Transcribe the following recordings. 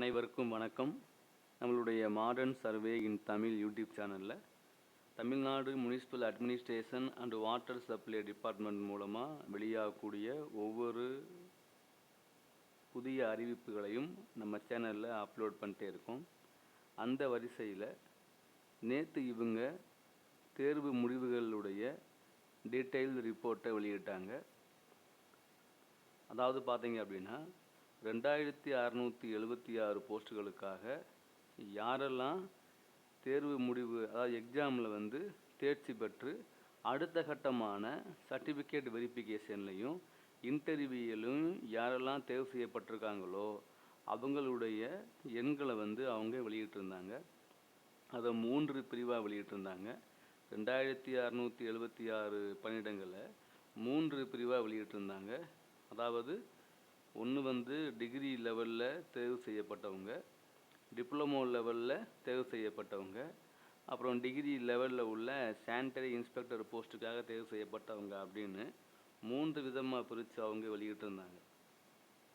அனைவருக்கும் வணக்கம். நம்மளுடைய modern survey in Tamil YouTube சேனலில் Tamil Nadu municipal administration and water supply department மூலமாக வெளியாகக்கூடிய ஒவ்வொரு புதிய அறிவிப்புகளையும் நம்ம சேனலில் அப்லோட் பண்ணிட்டே இருக்கோம். அந்த வரிசையில் நேற்று இவங்க தேர்வு முடிவுகளுடைய டீட்டெயில் ரிப்போர்ட்டை வெளியிட்டாங்க. அதாவது பார்த்தீங்க அப்படின்னா ரெண்டாயிரத்தி அறநூற்றி எழுபத்தி ஆறு போஸ்ட்டுகளுக்காக யாரெல்லாம் தேர்வு முடிவு அதாவது எக்ஸாமில் வந்து தேர்ச்சி பெற்று அடுத்த கட்டமான சர்டிஃபிகேட் வெரிஃபிகேஷன்லையும் இன்டர்வியூலையும் யாரெல்லாம் தேர்வு செய்யப்பட்டிருக்காங்களோ அவங்களுடைய எண்களை வந்து அவங்க வெளியிட்டிருந்தாங்க. அதை மூன்று பிரிவாக வெளியிட்டிருந்தாங்க. ரெண்டாயிரத்தி அறநூற்றி எழுபத்தி ஆறு பணியிடங்களை மூன்று பிரிவாக வெளியிட்டிருந்தாங்க. அதாவது ஒன்று வந்து டிகிரி லெவலில் தேர்வு செய்யப்பட்டவங்க டிப்ளமோ லெவலில் தேர்வு செய்யப்பட்டவங்க அப்புறம் டிகிரி லெவலில் உள்ள சானிட்டரி இன்ஸ்பெக்டர் போஸ்ட்டுக்காக தேர்வு செய்யப்பட்டவங்க அப்படின்னு மூன்று விதமாக பிரித்து அவங்க வெளியிட்டிருந்தாங்க.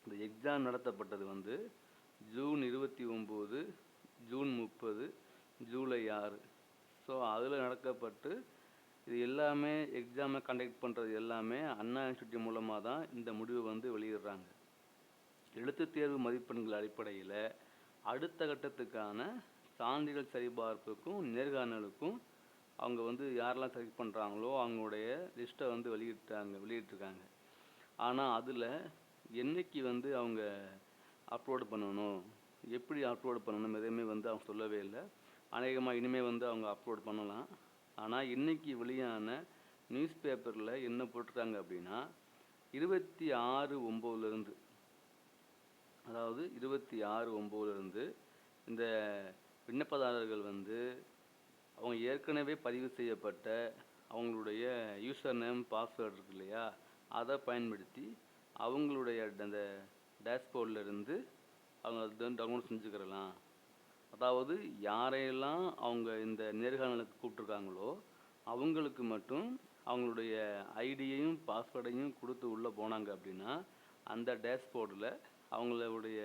இந்த எக்ஸாம் நடத்தப்பட்டது வந்து ஜூன் இருபத்தி ஒம்பது ஜூன் முப்பது ஜூலை ஆறு. ஸோ அதில் நடக்கப்பட்டு இது எல்லாமே எக்ஸாமை கண்டக்ட் பண்ணுறது எல்லாமே அண்ணா இன்ஸ்டியூட் மூலமாக தான் இந்த முடிவு வந்து வெளியிடுறாங்க. எழுத்துத் தேர்வு மதிப்பெண்கள் அடிப்படையில் அடுத்த கட்டத்துக்கான சான்றிதழ் சரிபார்ப்புக்கும் நேர்காணலுக்கும் அவங்க வந்து யாரெல்லாம் செலக்ட் பண்ணுறாங்களோ அவங்களுடைய லிஸ்ட்டை வந்து வெளியிட்டாங்க வெளியிட்டிருக்காங்க. ஆனால் அதில் என்னைக்கு வந்து அவங்க அப்லோடு பண்ணணும் எப்படி அப்லோடு பண்ணணும் எதையுமே வந்து அவங்க சொல்லவே இல்லை. அநேகமாக இனிமேல் வந்து அவங்க அப்லோட் பண்ணலாம். ஆனால் இன்றைக்கி வெளியான நியூஸ் பேப்பரில் என்ன போட்டிருக்காங்க அப்படின்னா இருபத்தி ஆறு ஒம்போதுலேருந்து அதாவது இருபத்தி ஆறு ஒம்போதுலேருந்து இந்த விண்ணப்பதாரர்கள் வந்து அவங்க ஏற்கனவே பதிவு செய்யப்பட்ட அவங்களுடைய யூசர் நேம் பாஸ்வேர்டு இருக்கு இல்லையா? அதை பயன்படுத்தி அவங்களுடைய அந்த டேஷ்போர்டிலிருந்து அவங்க அதை டவுன்லோட் செஞ்சுக்கிறலாம். அதாவது யாரையெல்லாம் அவங்க இந்த நேர்காணலுக்கு கூப்பிட்ருக்காங்களோ அவங்களுக்கு மட்டும் அவங்களுடைய ஐடியையும் பாஸ்வேர்டையும் கொடுத்து உள்ளே போனாங்க அப்படின்னா அந்த டேஷ்போர்டில் அவங்களுடைய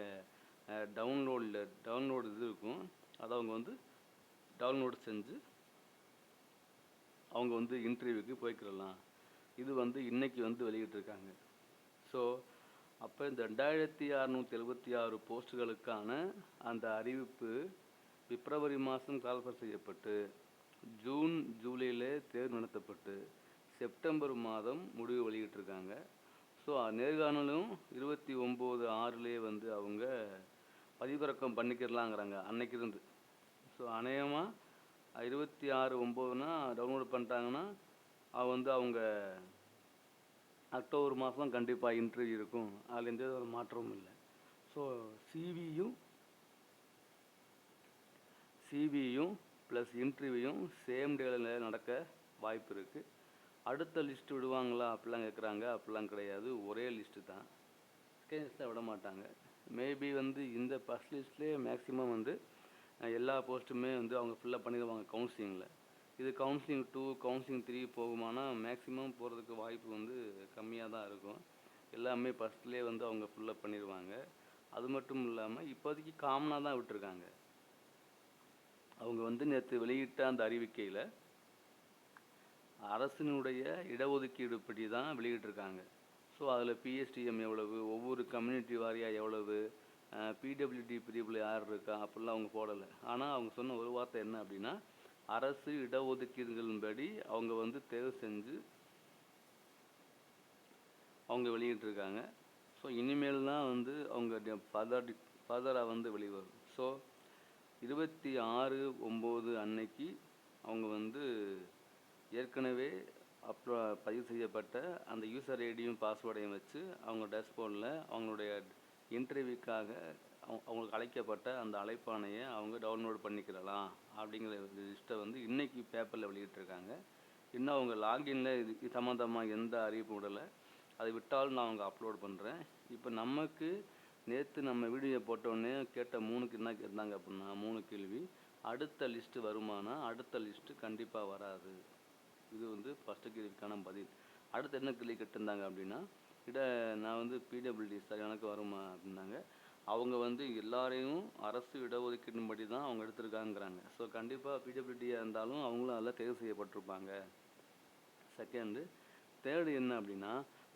டவுன்லோடில் டவுன்லோடு இது இருக்கும். அதை அவங்க வந்து டவுன்லோடு செஞ்சு அவங்க வந்து இன்டர்வியூக்கு போய்க்கிடலாம். இது வந்து இன்றைக்கி வந்து வெளியிட்டிருக்காங்க. ஸோ அப்போ இந்த ரெண்டாயிரத்தி அறநூற்றி எழுபத்தி ஆறு போஸ்ட்டுகளுக்கான அந்த அறிவிப்பு பிப்ரவரி மாதம் கால்ஃபர் செய்யப்பட்டு ஜூன் ஜூலையில் தேர்வு நடத்தப்பட்டு செப்டம்பர் மாதம் முடிவு வெளியிட்டிருக்காங்க. ஸோ நேர்காணலும் இருபத்தி ஒம்பது ஆறுலேயே வந்து அவங்க பதிவிறக்கம் பண்ணிக்கிறலாங்கிறாங்க அன்னைக்கு இருந்து ஸோ அநேகமாக இருபத்தி ஆறு ஒம்போதுனா டவுன்லோட் பண்ணிட்டாங்கன்னா அவள் வந்து அவங்க அக்டோபர் மாதம் கண்டிப்பாக இன்டர்வியூ இருக்கும். அதில் எந்த ஒரு மாற்றமும் இல்லை. ஸோ சிவியும் சிவியும் ப்ளஸ் இன்டர்வியூயும் சேம் டேல நடக்க வாய்ப்பு இருக்குது அடுத்த லிஸ்ட் விடுவாங்களா? அப்படிலாம் கேட்குறாங்க அப்படிலாம் கிடையாது. ஒரே லிஸ்ட்டு தான். செகண்ட் லிஸ்ட்டில் விட மாட்டாங்க. மேபி வந்து இந்த ஃபஸ்ட் லிஸ்ட்லேயே மேக்ஸிமம் வந்து எல்லா போஸ்ட்டுமே வந்து அவங்க ஃபில்லப் பண்ணிடுவாங்க கவுன்சிலிங்கில் இது கவுன்சிலிங் டூ கவுன்சிலிங் த்ரீ போகுமானா மேக்ஸிமம் போகிறதுக்கு வாய்ப்பு வந்து கம்மியாக தான் இருக்கும். எல்லாமே ஃபஸ்ட்லேயே வந்து அவங்க ஃபில்லப் பண்ணிடுவாங்க. அது மட்டும் இல்லாமல் இப்போதைக்கு காமனாக தான் விட்டுருக்காங்க. அவங்க வந்து நேற்று வெளியிட்ட அந்த அறிவிக்கையில் அரசினுடைய இடஒதுக்கீடு படி தான் வெளியிட்டிருக்காங்க. ஸோ அதில் பிஎஸ்டிஎம் எவ்வளவு ஒவ்வொரு கம்யூனிட்டி வாரியாக எவ்வளவு பிடபிள்யூடி பிரிவில் யார் இருக்கா அப்படிலாம் அவங்க போடலை. ஆனால் அவங்க சொன்ன ஒரு வார்த்தை என்ன அப்படின்னா அரசு இடஒதுக்கீடுகளின்படி அவங்க வந்து தேர்வு செஞ்சு அவங்க வெளியிட்டிருக்காங்க. ஸோ இனிமேல் தான் வந்து அவங்க ஃபர்தர் ஃபர்தராக வந்து வெளிவரும். ஸோ இருபத்தி ஆறு ஒம்பது அன்னைக்கு அவங்க வந்து ஏற்கனவே அப்லோ பதிவு செய்யப்பட்ட அந்த யூசர் ஐடியும் பாஸ்வேர்டையும் வச்சு அவங்க டேஷ்போர்டில் அவங்களுடைய இன்டர்வியூக்காக அவங்க அவங்களுக்கு அழைக்கப்பட்ட அந்த அழைப்பானையை அவங்க டவுன்லோட் பண்ணிக்கிறலாம் அப்படிங்கிற லிஸ்ட்டை வந்து இன்றைக்கி பேப்பரில் வெளியிட்டிருக்காங்க. இன்னும் அவங்க லாகின்ல இது இது சம்மந்தமாக எந்த அறிவிப்பும் விடலை. அதை விட்டாலும் நான் அவங்க அப்லோட் பண்ணுறேன் இப்போ நமக்கு நேற்று நம்ம வீடியோ போட்டோடனே கேட்ட மூணுக்கு என்ன கேட்டாங்க அப்படின்னா மூணு கேள்வி. அடுத்த லிஸ்ட்டு வருமானா அடுத்த லிஸ்ட்டு கண்டிப்பாக வராது. இது வந்து ஃபஸ்ட்டு கேள்விக்கான பதில். அடுத்து என்ன கேள்வி கேட்டிருந்தாங்க அப்படின்னா கிட்ட நான் வந்து பிடபிள்யூடி சார் எனக்கு வருமா அப்படின்னாங்க. அவங்க வந்து எல்லாரையும் அரசு இடஒதுக்கீடுபடி தான் அவங்க எடுத்திருக்காங்கிறாங்க. ஸோ கண்டிப்பாக பிடபிள்யூடியாக இருந்தாலும் அவங்களும் அதில் தேர்வு செய்யப்பட்டிருப்பாங்க. செகண்டு தேர்டு என்ன அப்படின்னா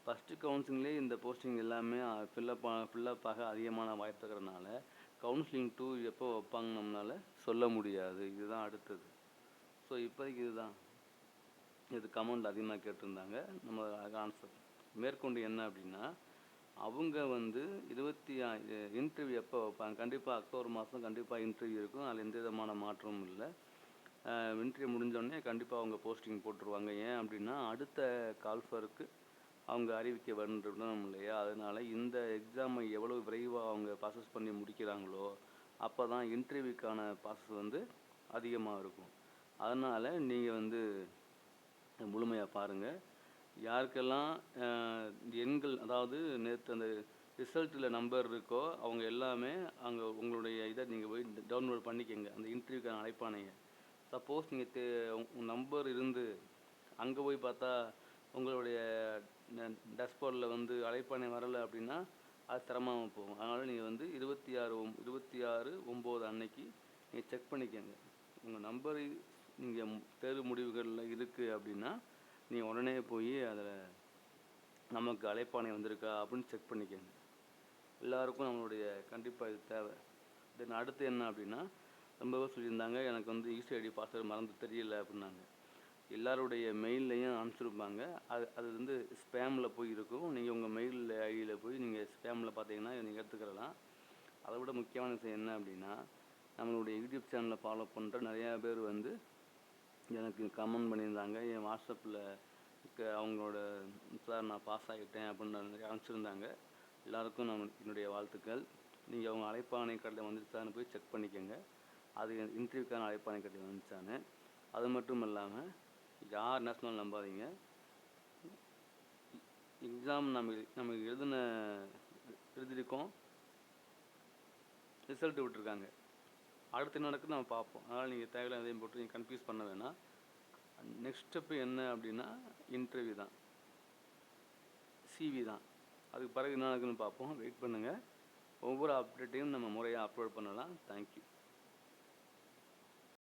ஃபஸ்ட்டு கவுன்சிலிங்லேயே இந்த போஸ்டிங் எல்லாமே ஃபில்லப் ஃபில்லப் ஆக அதிகமான வாய்ப்பு கவுன்சிலிங் டூ எப்போ வைப்பாங்க நம்மளால் சொல்ல முடியாது. இதுதான் அடுத்தது. ஸோ இப்போதைக்கு இதுதான். இது கமெண்ட் அதிகமாக கேட்டிருந்தாங்க. நம்ம ஆன்சர் மேற்கொண்டு என்ன அப்படின்னா அவங்க வந்து இருபத்தி இன்டர்வியூ எப்போ வைப்பாங்க? கண்டிப்பாக அக்டோபர் மாதம் கண்டிப்பாக இன்டர்வியூ இருக்கும். அதில் எந்த விதமான மாற்றமும் இல்லை. இன்டர்வியூ முடிஞ்சோடனே கண்டிப்பாக அவங்க போஸ்டிங் போட்டுருவாங்க. ஏன் அப்படின்னா அடுத்த கால்ஃபருக்கு அவங்க அறிவிக்க வேண்டும் இல்லையா? அதனால் இந்த எக்ஸாமை எவ்வளோ விரைவாக அவங்க ப்ராசஸ் பண்ணி முடிக்கிறாங்களோ அப்போ தான் இன்டர்வியூக்கான ப்ராசஸ் வந்து அதிகமாக இருக்கும். அதனால் நீங்கள் வந்து முழுமையாக பாருங்கள் யாருக்கெல்லாம் எண்கள் அதாவது நேற்று அந்த ரிசல்ட்டில் நம்பர் இருக்கோ அவங்க எல்லாமே அங்கே உங்களுடைய இதை நீங்கள் போய் டவுன்லோட் பண்ணிக்கங்க. அந்த இன்டர்வியூக்கான அழைப்பானைங்க சப்போஸ் நீங்கள் தே நம்பர் இருந்து அங்கே போய் பார்த்தா உங்களுடைய டஸ்போர்டில் வந்து அழைப்பானை வரலை அப்படின்னா அது சிரமமாக போகும். அதனால் நீங்கள் வந்து இருபத்தி ஆறு ஒம் இருபத்தி ஆறு ஒம்பது அன்னைக்கு நீங்கள் செக் பண்ணிக்கோங்க. உங்கள் நம்பர் நீங்கள் தேர்வு முடிவுகளில் இருக்குது அப்படின்னா நீ உடனே போய் அதில் நமக்கு அழைப்பானை வந்திருக்கா அப்படின்னு செக் பண்ணிக்கங்க. எல்லாருக்கும் நம்மளுடைய கண்டிப்பாக இது தேவை. தென் அடுத்து என்ன அப்படின்னா ரொம்ப பேர் சொல்லியிருந்தாங்க எனக்கு வந்து ஈஸி ஐடி பாஸ்வேர்டு மறந்து தெரியல அப்படின்னாங்க. எல்லாருடைய மெயில்லையும் அனுப்பிச்சிருப்பாங்க. அது அது வந்து ஸ்பேமில் போய் இருக்கும். நீங்கள் உங்கள் மெயில் ஐடியில் போய் நீங்கள் ஸ்பேமில் பார்த்தீங்கன்னா நீங்கள் எடுத்துக்கிறலாம் அதை விட முக்கியமான விஷயம் என்ன அப்படின்னா நம்மளுடைய யூடியூப் சேனலை ஃபாலோ பண்ணுற நிறையா பேர் வந்து எனக்கு கமெண்ட் பண்ணியிருந்தாங்க. என் வாட்ஸ்அப்பில் அவங்களோட சார் நான் பாஸ் ஆகிட்டேன் அப்படின்னு நிறைய அனுப்பிச்சிருந்தாங்க. எல்லாருக்கும் நான் என்னுடைய வாழ்த்துக்கள். நீங்கள் அவங்க அழைப்பானை கடையில் வந்துருச்சான்னு போய் செக் பண்ணிக்கோங்க. அது இன்டர்வியூக்கான அழைப்பானை கடையில் வந்துச்சான்னு. அது மட்டும் இல்லாமல் யார் நேஷனல் நம்பாதீங்க. எக்ஸாம் நம்ம நம்ம எழுதின எழுதியிருக்கோம். ரிசல்ட் விட்டுருக்காங்க. அடுத்து என்ன நடக்குது நம்ம பார்ப்போம். அதனால் நீங்கள் தேவையில்லாத எதையும் போட்டு நீங்கள் கன்ஃபியூஸ் பண்ண வேணாம். நெக்ஸ்ட் ஸ்டெப்பு என்ன அப்படின்னா இன்டர்வியூ தான். சிவி தான். அதுக்கு பிறகு என்ன நடக்குதுன்னு பார்ப்போம். வெயிட் பண்ணுங்கள் ஒவ்வொரு அப்டேட்டையும் நம்ம முறையாக அப்லோட் பண்ணலாம். தேங்க்யூ